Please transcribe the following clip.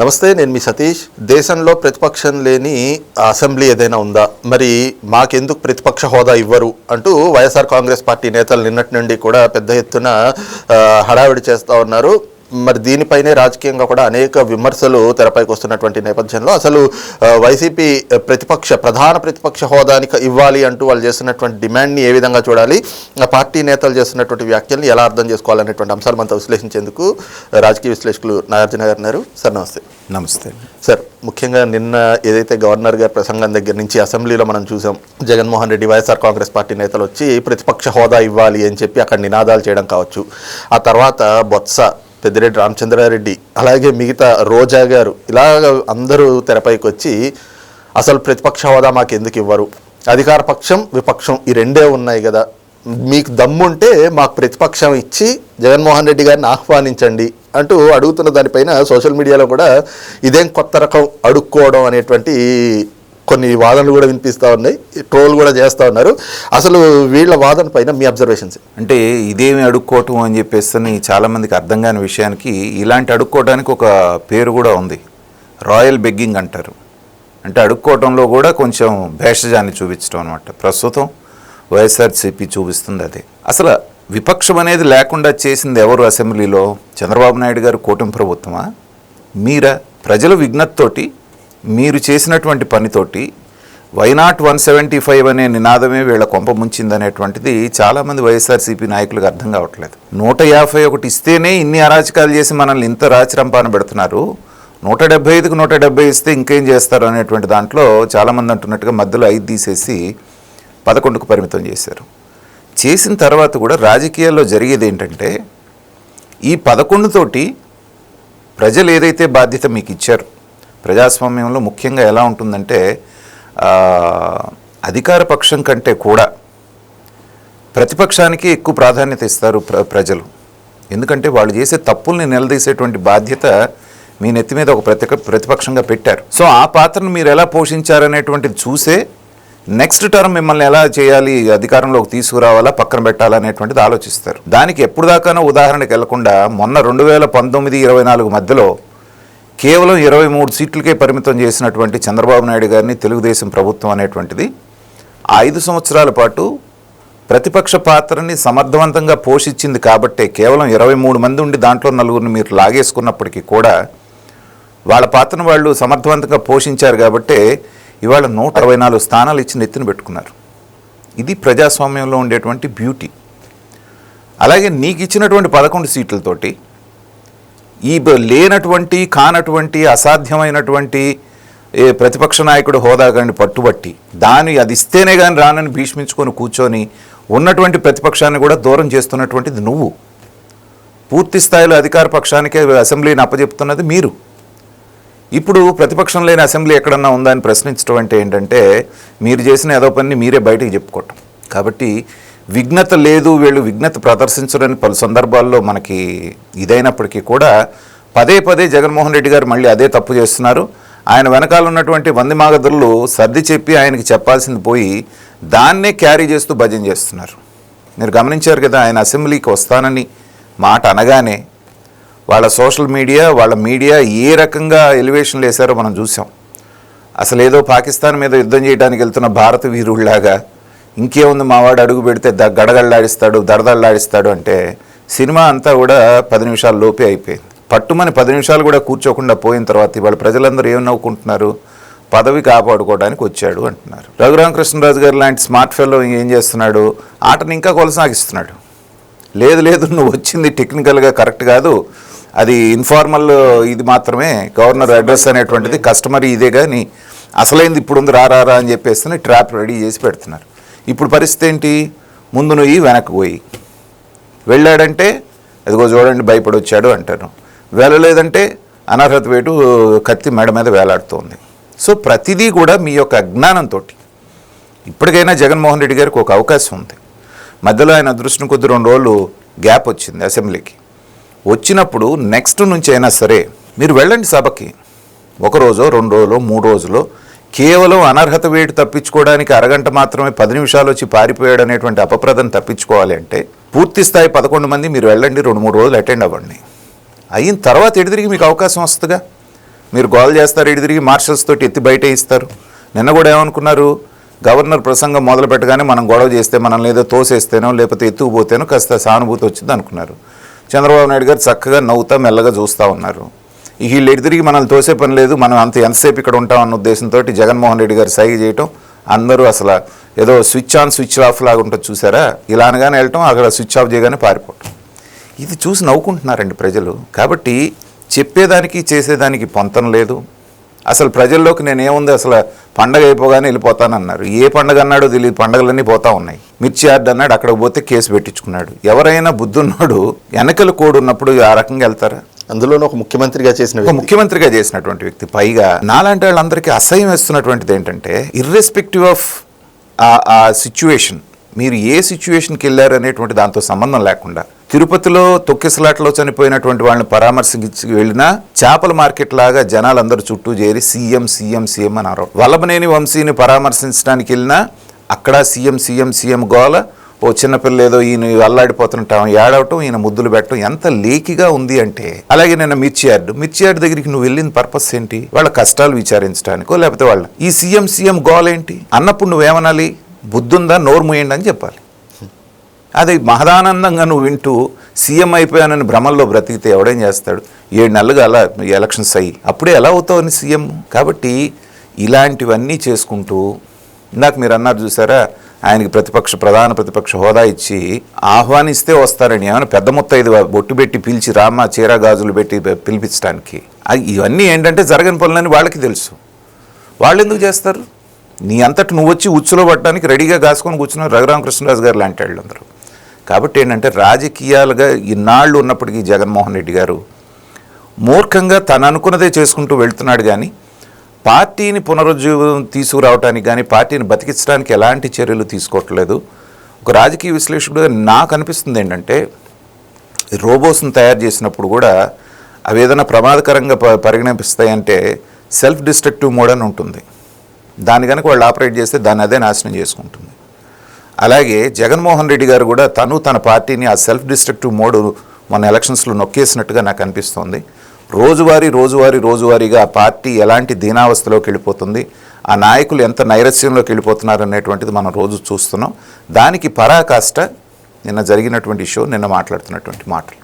నమస్తే నేను మీ సతీష్. దేశంలో ప్రతిపక్షం లేని అసెంబ్లీ ఏదైనా ఉందా? మరి మాకెందుకు ప్రతిపక్ష హోదా ఇవ్వరు అంటూ వైఎస్ఆర్ కాంగ్రెస్ పార్టీ నేతలు నిన్నటి నుండి కూడా పెద్ద ఎత్తున హడావిడి చేస్తూ ఉన్నారు. మరి దీనిపైనే రాజకీయంగా కూడా అనేక విమర్శలు తెరపైకి వస్తున్నటువంటి నేపథ్యంలో అసలు వైసీపీ ప్రతిపక్ష ప్రధాన ప్రతిపక్ష హోదానికి ఇవ్వాలి అంటూ వాళ్ళు చేస్తున్నటువంటి డిమాండ్ని ఏ విధంగా చూడాలి? ఆ పార్టీ నేతలు చేస్తున్నటువంటి వ్యాఖ్యల్ని ఎలా అర్థం చేసుకోవాలనేటువంటి అంశాలు మనతో విశ్లేషించేందుకు రాజకీయ విశ్లేషకులు నాగార్జున గారు ఉన్నారు. సార్ నమస్తే. నమస్తే. సార్ ముఖ్యంగా నిన్న ఏదైతే గవర్నర్ గారి ప్రసంగం దగ్గర నుంచి అసెంబ్లీలో మనం చూసాం జగన్మోహన్ రెడ్డి వైఎస్ఆర్ కాంగ్రెస్ పార్టీ నేతలు వచ్చి ప్రతిపక్ష హోదా ఇవ్వాలి అని చెప్పి అక్కడ నినాదాలు చేయడం కావచ్చు. ఆ తర్వాత బొత్స పెద్దిరెడ్డి రామచంద్రారెడ్డి అలాగే మిగతా రోజా గారు ఇలాగ అందరూ తెరపైకి వచ్చి అసలు ప్రతిపక్ష హోదా మాకు ఎందుకు ఇవ్వరు? అధికార పక్షం విపక్షం ఈ రెండే ఉన్నాయి కదా. మీకు దమ్ముంటే మాకు ప్రతిపక్షం ఇచ్చి జగన్మోహన్ రెడ్డి గారిని ఆహ్వానించండి అంటూ అడుగుతున్న దానిపైన సోషల్ మీడియాలో కూడా ఇదేం కొత్త రకం అడుక్కోవడం అనేటువంటి కొన్ని వాదనలు కూడా వినిపిస్తూ ఉన్నాయి ట్రోల్ కూడా చేస్తూ ఉన్నారు. అసలు వీళ్ళ వాదన పైన మీ అబ్జర్వేషన్స్? అంటే ఇదేమి అడుక్కోవటం అని చెప్పేసి చాలామందికి అర్థం కాని విషయానికి ఇలాంటి అడుక్కోవడానికి ఒక పేరు కూడా ఉంది. రాయల్ బెగ్గింగ్ అంటారు. అంటే అడుక్కోవటంలో కూడా కొంచెం భేషజాన్ని చూపించడం అనమాట ప్రస్తుతం వైఎస్ఆర్సీపీ చూపిస్తుంది అది. అసలు విపక్షం అనేది లేకుండా చేసింది ఎవరు అసెంబ్లీలో? చంద్రబాబు నాయుడు గారు కూటమి ప్రభుత్వమా? మీరా? ప్రజల విజ్ఞతతోటి మీరు చేసినటువంటి పనితోటి why not one seventy five అనే నినాదమే వీళ్ళ కొంప ముంచిందనేటువంటిది చాలామంది వైఎస్ఆర్సీపీ నాయకులకు అర్థం కావట్లేదు. నూట యాభై ఒకటి ఇస్తేనే ఇన్ని అరాచకాలు చేసి మనల్ని ఇంత రాచిరంపాన పెడుతున్నారు. నూట డెబ్బై ఐదుకు నూట డెబ్బై ఇస్తే ఇంకేం చేస్తారు అనేటువంటి దాంట్లో చాలామంది అంటున్నట్టుగా మధ్యలో ఐదు తీసేసి పదకొండుకు పరిమితం చేశారు. చేసిన తర్వాత కూడా రాజకీయాల్లో జరిగేది ఏంటంటే ఈ పదకొండుతోటి ప్రజలు ఏదైతే బాధ్యత మీకు ఇచ్చారు ప్రజాస్వామ్యంలో ముఖ్యంగా ఎలా ఉంటుందంటే అధికార పక్షం కంటే కూడా ప్రతిపక్షానికి ఎక్కువ ప్రాధాన్యత ఇస్తారు ప్ర ప్రజలు. ఎందుకంటే వాళ్ళు చేసే తప్పుల్ని నిలదీసేటువంటి బాధ్యత మీ నెత్తి మీద ఒక ప్రతి ప్రతిపక్షంగా పెట్టారు. సో ఆ పాత్రను మీరు ఎలా పోషించారనేటువంటిది చూసే నెక్స్ట్ టర్మ్ మిమ్మల్ని ఎలా చేయాలి అధికారంలోకి తీసుకురావాలా పక్కన పెట్టాలనేటువంటిది ఆలోచిస్తారు. దానికి ఎప్పుడు దాకానో ఉదాహరణకి వెళ్ళకుండా మొన్న రెండు వేల పంతొమ్మిది ఇరవై నాలుగు మధ్యలో కేవలం ఇరవై మూడు సీట్లకే పరిమితం చేసినటువంటి చంద్రబాబు నాయుడు గారిని తెలుగుదేశం ప్రభుత్వం అనేటువంటిది ఐదు సంవత్సరాల పాటు ప్రతిపక్ష పాత్రని సమర్థవంతంగా పోషించింది కాబట్టే కేవలం ఇరవై మూడు మంది ఉండి దాంట్లో నలుగురిని మీరు లాగేసుకున్నప్పటికీ కూడా వాళ్ళ పాత్రను వాళ్ళు సమర్థవంతంగా పోషించారు కాబట్టే ఇవాళ నూట అరవై నాలుగు స్థానాలు ఇచ్చి నెత్తిన పెట్టుకున్నారు. ఇది ప్రజాస్వామ్యంలో ఉండేటువంటి బ్యూటీ. అలాగే నీకు ఇచ్చినటువంటి పదకొండు సీట్లతోటి ఈ బ- లేనటువంటి కానటువంటి అసాధ్యమైనటువంటి ప్రతిపక్ష నాయకుడు హోదా కానీ పట్టుబట్టి దాని అది ఇస్తేనే కానీ రానని భీష్మించుకొని కూర్చొని ఉన్నటువంటి ప్రతిపక్షాన్ని కూడా దూరం చేస్తున్నటువంటిది నువ్వు. పూర్తి స్థాయిలో అధికార పక్షానికే అసెంబ్లీని అప్పజెప్తున్నది మీరు. ఇప్పుడు ప్రతిపక్షం లేని అసెంబ్లీ ఎక్కడన్నా ఉందా అని ప్రశ్నించడం అంటే ఏంటంటే మీరు చేసిన ఏదో పని మీరే బయటికి చెప్పుకోవటం. కాబట్టి విఘ్నత లేదు వీళ్ళు విఘ్నత ప్రదర్శించరని పలు సందర్భాల్లో మనకి ఇదైనప్పటికీ కూడా పదే పదే జగన్మోహన్ రెడ్డి గారు మళ్ళీ అదే తప్పు చేస్తున్నారు. ఆయన వెనకాల ఉన్నటువంటి వంది మాగదులు సర్ది చెప్పి ఆయనకి చెప్పాల్సింది పోయి దాన్నే క్యారీ చేస్తూ భజన చేస్తున్నారు. మీరు గమనించారు కదా ఆయన అసెంబ్లీకి వస్తానని మాట అనగానే వాళ్ళ సోషల్ మీడియా వాళ్ళ మీడియా ఏ రకంగా ఎలివేషన్లు వేశారో మనం చూసాం. అసలు ఏదో పాకిస్తాన్ మీద యుద్ధం చేయడానికి వెళ్తున్న భారత వీరుళ్ళాగా ఇంకేముంది మావాడు అడుగు పెడితే ద గడగడలాడిస్తాడు దడదడలాడిస్తాడు అంటే సినిమా అంతా కూడా పది నిమిషాల లోపే అయిపోయింది. పట్టుమని పది నిమిషాలు కూడా కూర్చోకుండా పోయిన తర్వాత ఇవాళ ప్రజలందరూ ఏం నవ్వుకుంటున్నారు? పదవి కాపాడుకోవడానికి వచ్చాడు అంటున్నారు. రఘురామకృష్ణరాజు గారు లాంటి స్మార్ట్ ఫెల్లో ఏం చేస్తున్నాడు? ఆటను ఇంకా కొనసాగిస్తున్నాడు. లేదు లేదు నువ్వు వచ్చింది టెక్నికల్గా కరెక్ట్ కాదు. అది ఇన్ఫార్మల్ ఇది మాత్రమే. గవర్నర్ అడ్రస్ అనేటువంటిది కస్టమర్ ఇదే కానీ అసలైంది ఇప్పుడు ఉంది రా అని చెప్పేసి ట్రాప్ రెడీ చేసి పెడుతున్నారు. ఇప్పుడు పరిస్థితి ఏంటి? ముందు నువ్వు వెనక్కి పోయి. వెళ్ళాడంటే అదిగో చూడండి భయపడి వచ్చాడు అంటారు. వెళ్ళలేదంటే అనర్హత వేటు కత్తి మెడ మీద వేలాడుతోంది. సో ప్రతిదీ కూడా మీ యొక్క అజ్ఞానంతో ఇప్పటికైనా జగన్మోహన్ రెడ్డి గారికి ఒక అవకాశం ఉంది. మధ్యలో ఆయన అదృష్టం కొద్ది రెండు రోజులు గ్యాప్ వచ్చింది అసెంబ్లీకి. వచ్చినప్పుడు నెక్స్ట్ నుంచి అయినా సరే మీరు వెళ్ళండి సభకి. ఒక రోజు రెండు రోజులు మూడు రోజులు కేవలం అనర్హత వేటు తప్పించుకోవడానికి అరగంట మాత్రమే పది నిమిషాలు వచ్చి పారిపోయాడు అనేటువంటి అపప్రదం తప్పించుకోవాలి అంటే పూర్తి స్థాయి పదకొండు మంది మీరు వెళ్ళండి రెండు మూడు రోజులు అటెండ్ అవ్వండి. అయిన తర్వాత ఎడిదిరిగి మీకు అవకాశం వస్తుందిగా? మీరు గోల్ చేస్తారు ఎడిదిరిగి మార్షల్స్ తోటి ఎత్తి బయట ఇస్తారు. నిన్న కూడా ఏమనుకున్నారు? గవర్నర్ ప్రసంగం మొదలు పెట్టగానే మనం గొడవ చేస్తే మనం ఏదో తోసేస్తేనో లేకపోతే ఎత్తుకుపోతేనో కాస్త సానుభూతి వచ్చింది అనుకున్నారు. చంద్రబాబు నాయుడు గారు చక్కగా నవ్వుతా మెల్లగా చూస్తూ ఉన్నారు. వీళ్ళు ఎటు తిరిగి మనల్ని తోసే పని లేదు. మనం అంత ఎంతసేపు ఇక్కడ ఉంటాం అన్న ఉద్దేశంతో జగన్మోహన్ రెడ్డి గారు సైగ చేయటం అందరూ అసలు ఏదో స్విచ్ ఆన్ స్విచ్ ఆఫ్ లాగా ఉంటుంది చూసారా? ఇలా అనగానే వెళ్ళటం అక్కడ స్విచ్ ఆఫ్ చేయగానే పారిపోవటం. ఇది చూసి నవ్వుకుంటున్నారండి ప్రజలు. కాబట్టి చెప్పేదానికి చేసేదానికి పొంతం లేదు. అసలు ప్రజల్లోకి నేను ఏముంది? అసలు పండగ అయిపోగానే వెళ్ళిపోతానన్నారు. ఏ పండగ అన్నాడో తెలియదు. పండగలన్నీ పోతా ఉన్నాయి. మిర్చి యార్డ్ అన్నాడు అక్కడికి పోతే కేసు పెట్టించుకున్నాడు. ఎవరైనా బుద్ధున్నాడు వెనకల కోడు ఉన్నప్పుడు ఆ రకంగా వెళ్తారా? అందులోనూ ఒక ముఖ్యమంత్రిగా చేసిన ఒక. ముఖ్యమంత్రిగా చేసినటువంటి వ్యక్తి పైగా నాలాంటి వాళ్ళందరికీ అసహ్యం వేస్తున్నటువంటిది ఏంటంటే ఇర్రెస్పెక్టివ్ ఆఫ్ ఆ సిచ్యువేషన్ మీరు ఏ సిచ్యువేషన్కి వెళ్ళారు అనేటువంటి దాంతో సంబంధం లేకుండా తిరుపతిలో తొక్కిసలాట్లో చనిపోయినటువంటి వాళ్ళని పరామర్శించి వెళ్ళినా చేపల మార్కెట్ లాగా జనాలందరూ చుట్టూ చేరి సీఎం సీఎం సీఎం అని అరవ వల్లభనేని వంశీని పరామర్శించడానికి వెళ్ళినా అక్కడ సీఎం సీఎం సీఎం గోల ఓ చిన్నపిల్ల ఏదో ఈయన అల్లాడిపోతుంటాం ఏడవటం ఈయన ముద్దులు పెట్టడం ఎంత లేకిగా ఉంది అంటే అలాగే నేను మిర్చి యార్డ్ మిర్చి యార్డ్ దగ్గరికి నువ్వు వెళ్ళిన పర్పస్ ఏంటి? వాళ్ళ కష్టాలు విచారించడానికో లేకపోతే వాళ్ళ ఈ సీఎం సీఎం గోల్ ఏంటి? అన్నప్పుడు నువ్వేమనాలి? బుద్ధుందా? నోరు మూయండి అని చెప్పాలి. అది మహదానందంగా నువ్వు వింటూ సీఎం అయిపోయానని భ్రమల్లో బ్రతికితే ఎవడేం చేస్తాడు? ఏడు నెలలుగా అలా ఎలక్షన్స్ అయ్యి అప్పుడే ఎలా అవుతావని సీఎం? కాబట్టి ఇలాంటివన్నీ చేసుకుంటూ ఇందాక మీరు అన్నారు చూసారా ఆయనకి ప్రతిపక్ష ప్రధాన ప్రతిపక్ష హోదా ఇచ్చి ఆహ్వానిస్తే వస్తారని ఏమైనా పెద్ద మొత్తం ఇది బొట్టు పెట్టి పిలిచి రామ చీర గాజులు పెట్టి పిలిపించడానికి. ఇవన్నీ ఏంటంటే జరగని పనులని వాళ్ళకి తెలుసు. వాళ్ళు ఎందుకు చేస్తారు? నీ అంతటి నువ్వు వచ్చి ఉచ్చులో పట్టడానికి రెడీగా కాసుకొని కూర్చున్నారు రఘురామకృష్ణరాజు గారు లాంటి వాళ్ళు అందరూ. కాబట్టి ఏంటంటే రాజకీయాలుగా ఇన్నాళ్ళు ఉన్నప్పటికీ జగన్మోహన్ రెడ్డి గారు మూర్ఖంగా తను అనుకున్నదే చేసుకుంటూ వెళ్తున్నాడు కానీ పార్టీని పునరుజ్జీవం తీసుకురావడానికి కానీ పార్టీని బతికించడానికి ఎలాంటి చర్యలు తీసుకోవట్లేదు. ఒక రాజకీయ విశ్లేషకుడుగా నాకు అనిపిస్తుంది ఏంటంటే రోబోస్ని తయారు చేసినప్పుడు కూడా అవి ఏదైనా ప్రమాదకరంగా ప పరిగణిస్తాయంటే సెల్ఫ్ డిస్ట్రక్టివ్ మోడ్ అని ఉంటుంది. దాని కనుక వాళ్ళు ఆపరేట్ చేస్తే దాన్ని అదే నాశనం చేసుకుంటుంది. అలాగే జగన్మోహన్ రెడ్డి గారు కూడా తను తన పార్టీని ఆ సెల్ఫ్ డిస్ట్రక్టివ్ మోడ్ మన ఎలక్షన్స్లో నొక్కేసినట్టుగా నాకు అనిపిస్తోంది. రోజువారీ రోజువారీ రోజువారీగా ఆ పార్టీ ఎలాంటి దీనావస్థలోకి వెళ్ళిపోతుంది ఆ నాయకులు ఎంత నైరస్యంలోకి వెళ్ళిపోతున్నారు అనేటువంటిది మనం రోజు చూస్తున్నాం. దానికి పరాకాష్ట నిన్న జరిగినటువంటి షో నిన్న మాట్లాడుతున్నటువంటి మాటలు.